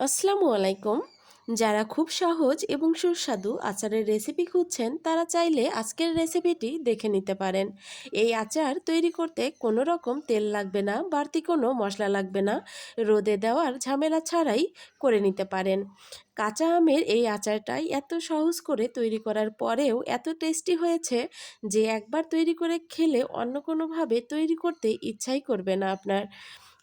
আসসালামু আলাইকুম। যারা খুব সহজ এবং সুস্বাদু আচারের রেসিপি খুঁজছেন, তারা চাইলে আজকের রেসিপিটি দেখে নিতে পারেন। এই আচার তৈরি করতে কোনো রকম তেল লাগবে না, বাড়তি কোনো মশলা লাগবে না, রোদে দেওয়ার ঝামেলা ছাড়াই করে নিতে পারেন। কাঁচা আমের এই আচারটাই এত সহজ করে তৈরি করার পরেও এত টেস্টি হয়েছে যে একবার তৈরি করে খেলে অন্য কোনোভাবে তৈরি করতে ইচ্ছাই করবে না আপনার।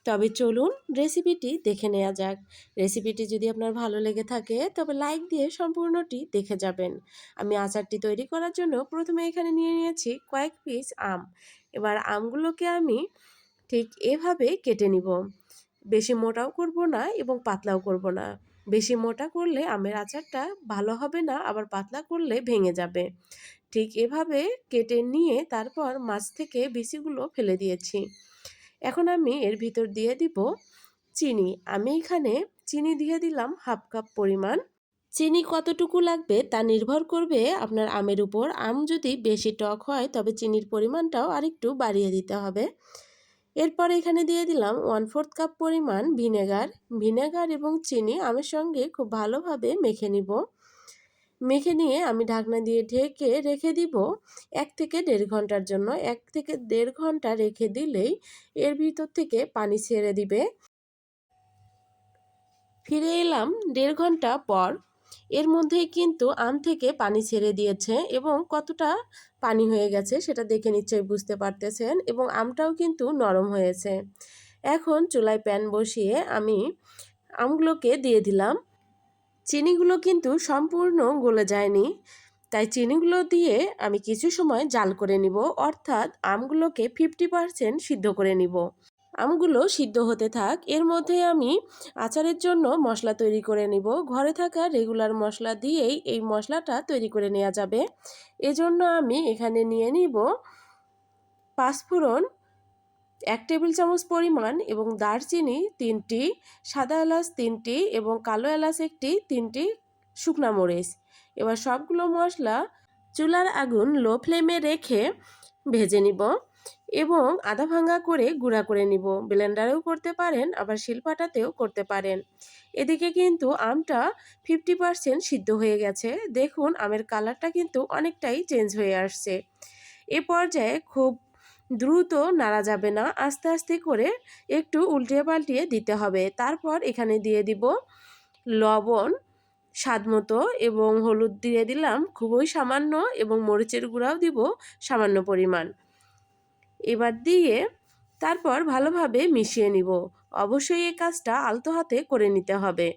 তবে চলুন রেসিপিটি দেখে নেওয়া যাক। রেসিপিটি যদি আপনার ভালো লেগে থাকে, তবে লাইক দিয়ে সম্পূর্ণটি দেখে যাবেন। আমি আচারটি তৈরি করার জন্য প্রথমে এখানে নিয়ে নিয়েছি কয়েক পিস আম। এবার আমগুলোকে আমি ঠিক এভাবে কেটে নিব। বেশি মোটাও করব না এবং পাতলাও করব না। বেশি মোটা করলে আমের আচারটা ভালো হবে না, আবার পাতলা করলে ভেঙে যাবে। ঠিক এভাবে কেটে নিয়ে তারপর মাছ থেকে বিচিগুলো ফেলে দিয়েছি। এখন আমি এর ভিতর দিয়ে দিব চিনি। আমি এখানে চিনি দিয়ে দিলাম হাফ কাপ পরিমাণ। চিনি কতটুকু লাগবে তা নির্ভর করবে আপনার আমের উপর। আম যদি বেশি টক হয়, তবে চিনির পরিমাণটাও আরেকটু বাড়িয়ে দিতে হবে। এরপর এখানে দিয়ে দিলাম ওয়ান ফোর্থ কাপ পরিমাণ ভিনেগার। ভিনেগার এবং চিনি আমের সঙ্গে খুব ভালোভাবে মেখে নিব। মেখে নিয়ে আমি ঢাকনা দিয়ে ঢেকে রেখে দিব এক থেকে দেড় ঘণ্টার জন্য। এক থেকে দেড় ঘণ্টা রেখে দিলেই এর ভিতর থেকে পানি ছেড়ে দিবে। ফিরে এলাম দেড় ঘণ্টা পর। এর মধ্যেই কিন্তু আম থেকে পানি ছেড়ে দিয়েছে এবং কতটা পানি হয়ে গেছে সেটা দেখে নিশ্চয়ই বুঝতে পারতেছেন এবং আমটাও কিন্তু নরম হয়েছে। এখন চুলায় প্যান বসিয়ে আমি আমগুলোকে দিয়ে দিলাম। চিনিগুলো কিন্তু সম্পূর্ণ গলে যায়নি। তাই চিনিগুলো দিয়ে আমি কিছু সময় জাল করে নিব, অর্থাৎ আমগুলোকে ফিফটি পারসেন্ট সিদ্ধ করে নিব। আমগুলো সিদ্ধ হতে থাক, এর মধ্যে আমি আচারের জন্য মশলা তৈরি করে নিব। ঘরে থাকা রেগুলার মশলা দিয়েই এই মশলাটা তৈরি করে নেওয়া যাবে। এজন্য আমি এখানে নিয়ে নিব পাঁচফোড়ন এক টেবিল চামচ পরিমাণ এবং দারচিনি তিনটি, সাদা এলাচ তিনটি এবং কালো এলাচ একটি তিনটি শুকনা মরিচ। এবার সবগুলো মশলা চুলার আগুন লো ফ্লেমে রেখে ভেজে নিব এবং আধা ভাঙ্গা করে গুঁড়া করে নিব। ব্লেন্ডারেও করতে পারেন, আবার শিলপাটাতেও করতে পারেন। এদিকে কিন্তু আমটা ফিফটি পারসেন্ট সিদ্ধ হয়ে গেছে। দেখুন, আমের কালারটা কিন্তু অনেকটাই চেঞ্জ হয়ে আসছে। এ পর্যায়ে খুব দ্রুত নাড়া যাবে না। আস্তে আস্তে করে একটু উল্টিয়ে পাল্টিয়ে দিতে হবে। তারপর এখানে দিয়ে দিব লবণ স্বাদ মতো এবং হলুদ দিয়ে দিলাম। খুবই সামান্য এবং মরিচের গুঁড়াও দিব সামান্য পরিমাণ। এবার দিয়ে তারপর ভালোভাবে মিশিয়ে নিব। অবশ্যই এই কাজটা আলতো হাতে করে নিতে হবে।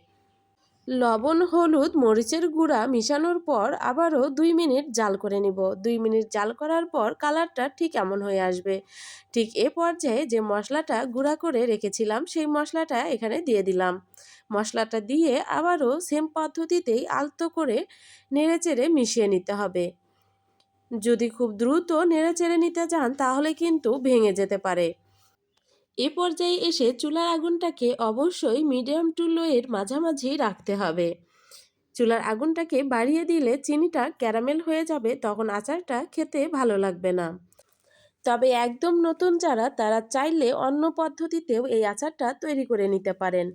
লবণ, হলুদ, মরিচের গুঁড়া মিশানোর পর আবারও দুই মিনিট জাল করে নিব। দুই মিনিট জাল করার পর কালারটা ঠিক এমন হয়ে আসবে। ঠিক এ পর্যায়ে যে মশলাটা গুঁড়া করে রেখেছিলাম, সেই মশলাটা এখানে দিয়ে দিলাম। মশলাটা দিয়ে আবারও সেম পদ্ধতিতেই আলতো করে নেড়েচেড়ে মিশিয়ে নিতে হবে। যদি খুব দ্রুত নেড়েচেড়ে নিতে চান, তাহলে কিন্তু ভেঙে যেতে পারে। এ পর্যায়ে এসে চুলার আগুনটাকে অবশ্যই মিডিয়াম টু লোয়ের মাঝামাঝি রাখতে হবে। চুলার আগুনটাকে বাড়িয়ে দিলে চিনিটা ক্যারামেল হয়ে যাবে, তখন আচারটা খেতে ভালো লাগবে না। তবে একদম নতুন যারা, তারা চাইলে অন্য পদ্ধতিতেও এই আচারটা তৈরি করে নিতে পারেন।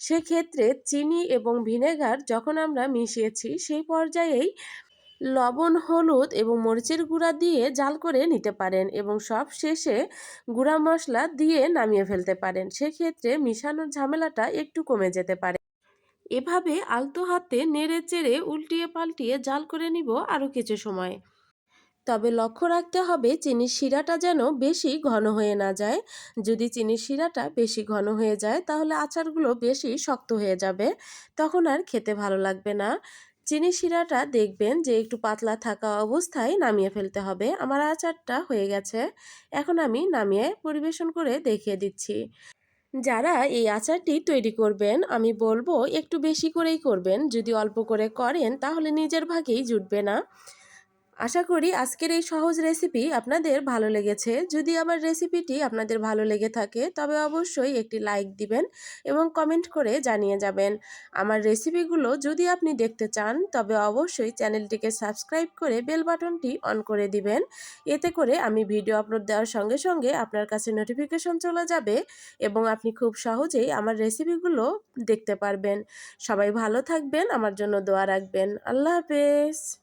সেক্ষেত্রে চিনি এবং ভিনেগার যখন আমরা মিশিয়েছি, সেই পর্যায়েই লবণ, হলুদ এবং মরিচের গুঁড়া দিয়ে জাল করে নিতে পারেন এবং সব শেষে গুঁড়া মশলা দিয়ে নামিয়ে ফেলতে পারেন। সেক্ষেত্রে মিশানোর ঝামেলাটা একটু কমে যেতে পারে। এভাবে আলতো হাতে নেড়ে চেড়ে উল্টিয়ে পাল্টিয়ে জাল করে নিব আরও কিছু সময়। তবে লক্ষ্য রাখতে হবে চিনির শিরাটা যেন বেশি ঘন হয়ে না যায়। যদি চিনির শিরাটা বেশি ঘন হয়ে যায় তাহলে আচারগুলো বেশি শক্ত হয়ে যাবে। তখন আর খেতে ভালো লাগবে না। চিনি শিরাটা দেখবেন যে একটু পাতলা থাকা অবস্থায় নামিয়ে ফেলতে হবে, আমার আচারটা হয়ে গেছে। এখন আমি নামিয়ে পরিবেশন করে দেখিয়ে দিচ্ছি। যারা এই আচারটি তৈরি করবেন, আমি বলব একটু বেশি করেই করবেন। যদি অল্প করে করেন, তাহলে নিজের ভাগেই জুটবে না। আশা করি আজকের এই সহজ রেসিপি আপনাদের ভালো লেগেছে। যদি আমার রেসিপিটি আপনাদের ভালো লেগে থাকে, তবে অবশ্যই একটি লাইক দিবেন এবং কমেন্ট করে জানিয়ে যাবেন। আমার রেসিপিগুলো যদি আপনি দেখতে চান, তবে অবশ্যই চ্যানেলটিকে সাবস্ক্রাইব করে বেল বাটনটি অন করে দিবেন। এতে করে আমি ভিডিও আপলোড দেওয়ার সঙ্গে সঙ্গে আপনার কাছে নোটিফিকেশন চলে যাবে এবং আপনি খুব সহজেই আমার রেসিপিগুলো দেখতে পারবেন। সবাই ভালো থাকবেন, আমার জন্য দোয়া রাখবেন। আল্লাহ হাফেজ।